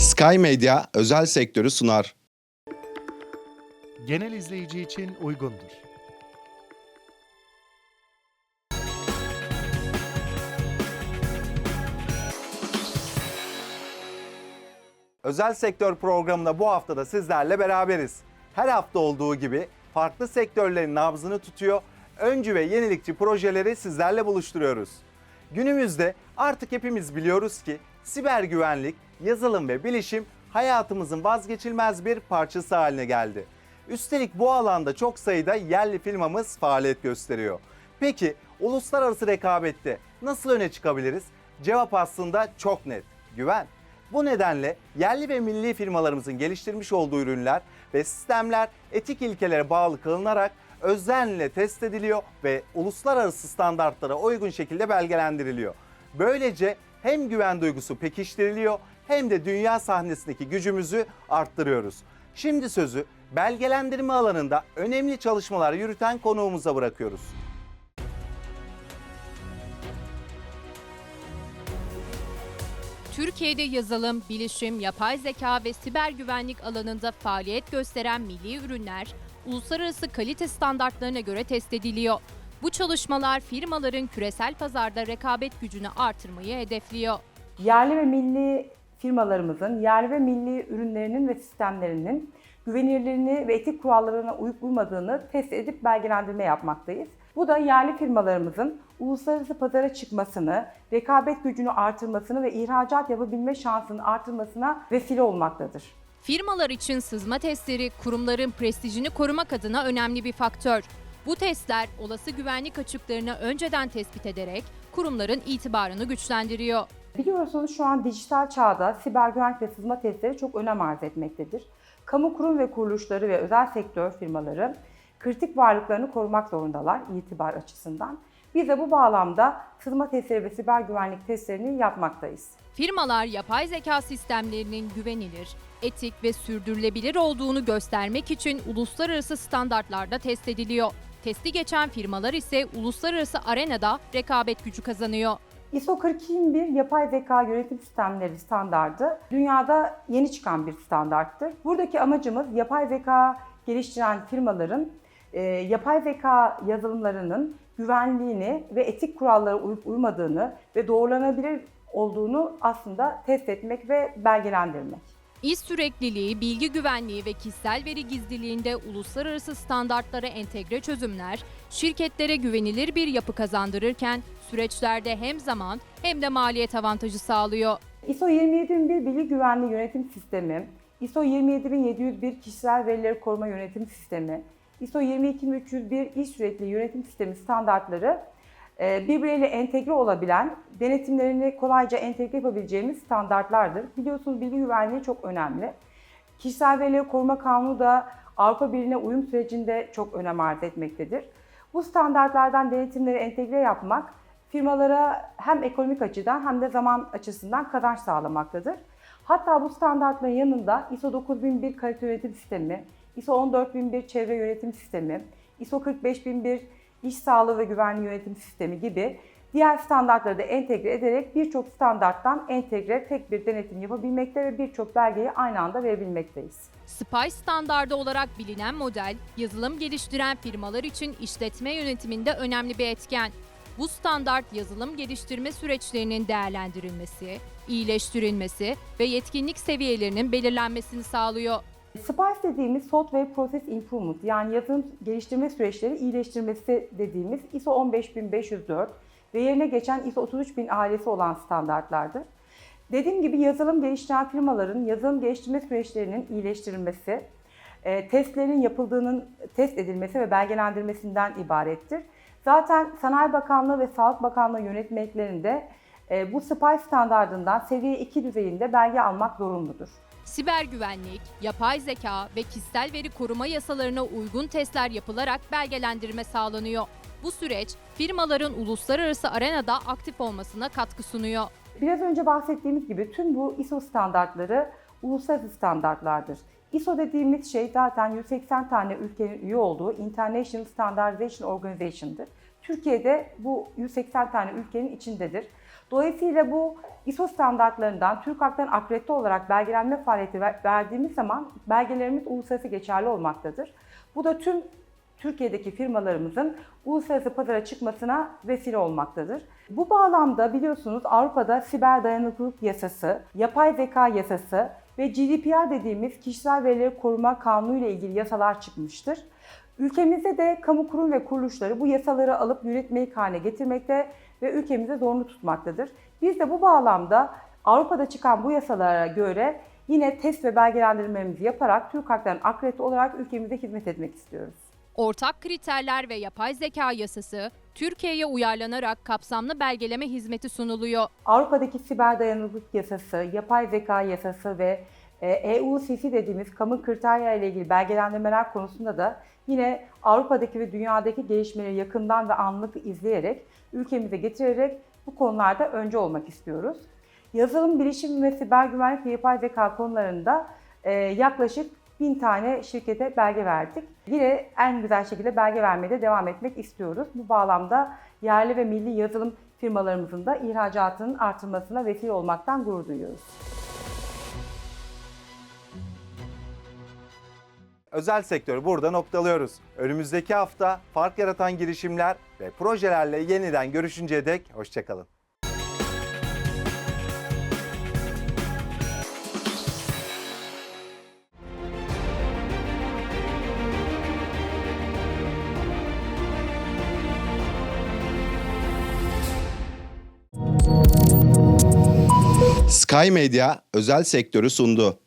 Sky Media özel sektörü sunar. Genel izleyici için uygundur. Özel sektör programında bu hafta da sizlerle beraberiz. Her hafta olduğu gibi farklı sektörlerin nabzını tutuyor, öncü ve yenilikçi projeleri sizlerle buluşturuyoruz. Günümüzde artık hepimiz biliyoruz ki siber güvenlik, yazılım ve bilişim hayatımızın vazgeçilmez bir parçası haline geldi. Üstelik bu alanda çok sayıda yerli firmamız faaliyet gösteriyor. Peki uluslararası rekabette nasıl öne çıkabiliriz? Cevap aslında çok net. Güven. Bu nedenle yerli ve milli firmalarımızın geliştirmiş olduğu ürünler ve sistemler etik ilkelere bağlı kılınarak özenle test ediliyor ve uluslararası standartlara uygun şekilde belgelendiriliyor. Böylece hem güven duygusu pekiştiriliyor hem de dünya sahnesindeki gücümüzü arttırıyoruz. Şimdi sözü belgelendirme alanında önemli çalışmalar yürüten konuğumuza bırakıyoruz. Türkiye'de yazılım, bilişim, yapay zeka ve siber güvenlik alanında faaliyet gösteren milli ürünler uluslararası kalite standartlarına göre test ediliyor. Bu çalışmalar firmaların küresel pazarda rekabet gücünü artırmayı hedefliyor. yerli ve milli firmalarımızın yerli ve milli ürünlerinin ve sistemlerinin güvenilirliğini ve etik kurallarına uyup uymadığını test edip belgelendirme yapmaktayız. Bu da yerli firmalarımızın uluslararası pazara çıkmasını, rekabet gücünü artırmasını ve ihracat yapabilme şansının artırmasına vesile olmaktadır. Firmalar için sızma testleri kurumların prestijini korumak adına önemli bir faktör. Bu testler olası güvenlik açıklarını önceden tespit ederek kurumların itibarını güçlendiriyor. Biliyorsunuz şu an dijital çağda siber güvenlik ve sızma testleri çok önem arz etmektedir. Kamu kurum ve kuruluşları ve özel sektör firmaları kritik varlıklarını korumak zorundalar itibar açısından. Biz de bu bağlamda sızma testleri ve siber güvenlik testlerini yapmaktayız. Firmalar yapay zeka sistemlerinin güvenilir, etik ve sürdürülebilir olduğunu göstermek için uluslararası standartlarda test ediliyor. Testi geçen firmalar ise uluslararası arenada rekabet gücü kazanıyor. ISO 42001 yapay zeka yönetim sistemleri standardı dünyada yeni çıkan bir standarttır. Buradaki amacımız yapay zeka geliştiren firmaların e, yapay zeka yazılımlarının güvenliğini ve etik kurallara uyup uymadığını ve doğrulanabilir olduğunu aslında test etmek ve belgelendirmek. İş sürekliliği, bilgi güvenliği ve kişisel veri gizliliğinde uluslararası standartlara entegre çözümler, şirketlere güvenilir bir yapı kazandırırken süreçlerde hem zaman hem de maliyet avantajı sağlıyor. ISO 27001 Bilgi Güvenliği Yönetim Sistemi, ISO 27701 Kişisel Verileri Koruma Yönetim Sistemi, ISO 22301 İş Sürekliliği Yönetim Sistemi standartları birbiriyle entegre olabilen, denetimlerini kolayca entegre yapabileceğimiz standartlardır. Biliyorsunuz bilgi güvenliği çok önemli. Kişisel Verileri Koruma Kanunu da Avrupa Birliği'ne uyum sürecinde çok önem arz etmektedir. Bu standartlardan denetimleri entegre yapmak firmalara hem ekonomik açıdan hem de zaman açısından kazanç sağlamaktadır. Hatta bu standartların yanında ISO 9001 kalite yönetim sistemi, ISO 14001 çevre yönetim sistemi, ISO 45001 iş sağlığı ve güvenliği yönetim sistemi gibi diğer standartları da entegre ederek birçok standarttan entegre tek bir denetim yapabilmekte ve birçok belgeyi aynı anda verebilmekteyiz. SPICE standardı olarak bilinen model, yazılım geliştiren firmalar için işletme yönetiminde önemli bir etken. Bu standart yazılım geliştirme süreçlerinin değerlendirilmesi, iyileştirilmesi ve yetkinlik seviyelerinin belirlenmesini sağlıyor. SPICE dediğimiz Software Process Improvement yani yazılım geliştirme süreçleri iyileştirmesi dediğimiz ISO 15504 ve yerine geçen ISO 33000 ailesi olan standartlardır. Dediğim gibi yazılım geliştiren firmaların yazılım geliştirme süreçlerinin iyileştirilmesi, e, testlerin yapıldığının test edilmesi ve belgelendirmesinden ibarettir. Zaten Sanayi Bakanlığı ve Sağlık Bakanlığı yönetmeliklerinde e, bu SPICE standardından seviye 2 düzeyinde belge almak zorunludur. Siber güvenlik, yapay zeka ve kişisel veri koruma yasalarına uygun testler yapılarak belgelendirme sağlanıyor. Bu süreç firmaların uluslararası arenada aktif olmasına katkı sunuyor. Biraz önce bahsettiğimiz gibi tüm bu ISO standartları uluslararası standartlardır. ISO dediğimiz şey zaten 180 tane ülkenin üye olduğu International Standardization Organization'dır. Türkiye'de bu 180 tane ülkenin içindedir. Dolayısıyla bu ISO standartlarından Türk Halk'tan akredite olarak belgelenme faaliyeti ver- verdiğimiz zaman belgelerimiz uluslararası geçerli olmaktadır. Bu da tüm Türkiye'deki firmalarımızın uluslararası pazara çıkmasına vesile olmaktadır. Bu bağlamda biliyorsunuz Avrupa'da siber dayanıklılık yasası, yapay zeka yasası ve GDPR dediğimiz kişisel verileri koruma kanunu ile ilgili yasalar çıkmıştır. Ülkemizde de kamu kurum ve kuruluşları bu yasaları alıp yönetmelik haline getirmekte ve ülkemize zorunlu tutmaktadır. Biz de bu bağlamda Avrupa'da çıkan bu yasalara göre yine test ve belgelendirmemizi yaparak Türk Halkların akredite olarak ülkemize hizmet etmek istiyoruz. Ortak kriterler ve yapay zeka yasası Türkiye'ye uyarlanarak kapsamlı belgeleme hizmeti sunuluyor. Avrupa'daki siber dayanıklılık yasası, yapay zeka yasası ve EU-CC dediğimiz kamu kriterya ile ilgili belgelendirmeler konusunda da yine Avrupa'daki ve dünyadaki gelişmeleri yakından ve anlık izleyerek, ülkemize getirerek bu konularda önce olmak istiyoruz. Yazılım, bilişim ve siber güvenlik ve yapay zeka konularında e, yaklaşık bin tane şirkete belge verdik. Yine en güzel şekilde belge vermeye de devam etmek istiyoruz. Bu bağlamda yerli ve milli yazılım firmalarımızın da ihracatının artırmasına vesile olmaktan gurur duyuyoruz. Özel sektörü burada noktalıyoruz. Önümüzdeki hafta fark yaratan girişimler ve projelerle yeniden görüşünceye dek hoşçakalın. Sky Media özel sektörü sundu.